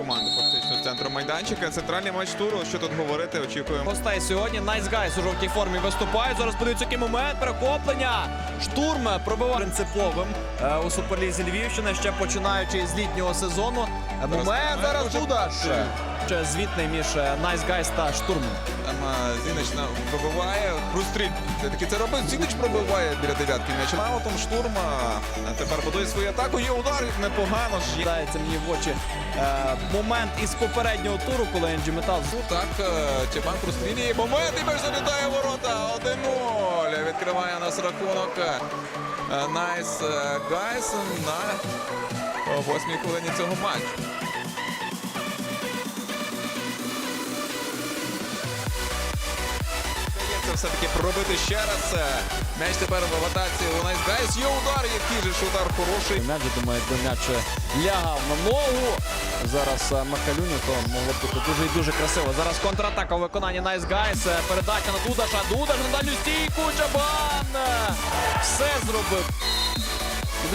команди фактично з центру майданчика. Центральний матч туру. Що тут говорити? Очікуємо. Гостей сьогодні Найс Гайс у жовтій формі виступають. Зараз подивіться, який момент перехоплення. Штурм пробиває принциповим е, у Суперлізі Львівщини, ще починаючи з літнього сезону. Е, Момент зараз удар. Ще звітний між е, Найс Гайс та штурмом. Там Зінич на- вибиває. Хрустрік. Все-таки це робить. Зінич пробиває біля дев'ятки м'яч. Маутом штурма. Тепер будує свою атаку. Є удар. Непогано ж. Дається мені в очі е, момент із попереднього туру, коли Енджі Метал Ну так, е, Чепан прострілює. Момент і м'яч залітає в ворота. 1-0. Відкриває нас рахунок. е, Найс е, на е, восьмій хвилині цього матчу. Все-таки пробити ще раз. М'яч тепер в атаці Найс Гайс. Є удар, який же ж хороший. М'яч, я думаю, до м'яч лягав на ногу. Зараз е, то могло бути дуже і дуже красиво. Зараз контратака у виконанні Найс Гайс. Е, Передача на Дудаша. Дудаш на дальню стійку. Чабан! Все зробив.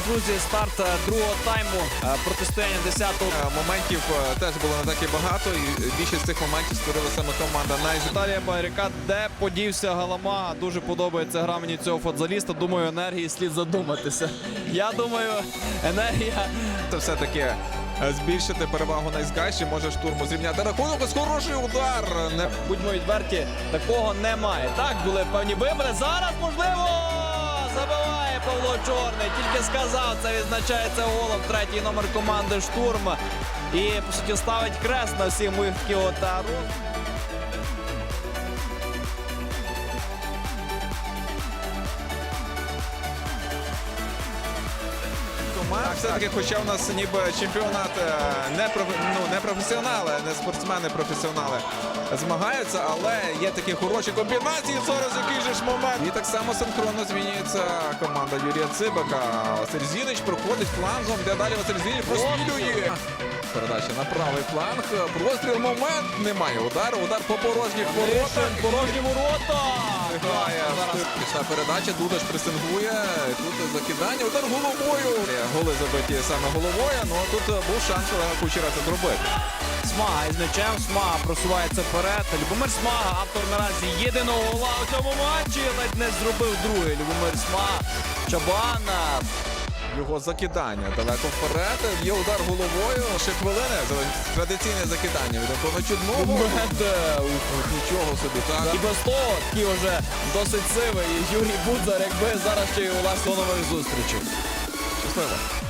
Друзі, старт другого тайму е, протистояння 10-го. Е, Моментів е, теж було не так і багато, і більшість цих моментів створила саме команда Найс. Віталія Байрика, де подівся Галамага. Дуже подобається гра мені цього футзаліста. Думаю, енергії слід задуматися. Я думаю, енергія Це все-таки е, збільшити перевагу Найсгайші, може штурму зрівняти рахунок. Ось хороший удар. Не будьмо відверті, такого немає. Так, були певні вибори. Зараз можливо забиває Павло Чорний. Тільки сказав, це відзначається голом. Третій номер команди штурм. І по суті ставить крест на всі моїх такі роз- команда. Все-таки, хоча у нас ніби чемпіонат е, не, проф- ну, не професіонали, не спортсмени професіонали змагаються, але є такі хороші комбінації. Зараз який же ж момент. І так само синхронно змінюється команда Юрія Цибака. Василь Зінич проходить флангом, де далі Василь Зінич прострілює. Передача на правий фланг. Простріл момент. Немає удару. Удар по порожніх воротах. Порожні ворота! Пішла передача, Дудаш пресингує. Тут закидання, удар головою. Голи забиті саме головою. Ну а тут був шанс Олега Кучера це зробити. Смага із м'ячем. Смага просувається вперед. Любомир Смага, автор наразі єдиного гола у цьому матчі. Ледь не зробив другий. Любомир Смага. Чабана. Його закидання далеко вперед. Є удар головою. Ще хвилини. Традиційне закидання. Від Антона Чудного. Ух. Нічого собі, так. І без того такий вже досить сивий Юрій Будзар, якби зараз ще й у вас до нових зустрічей. Щасливо.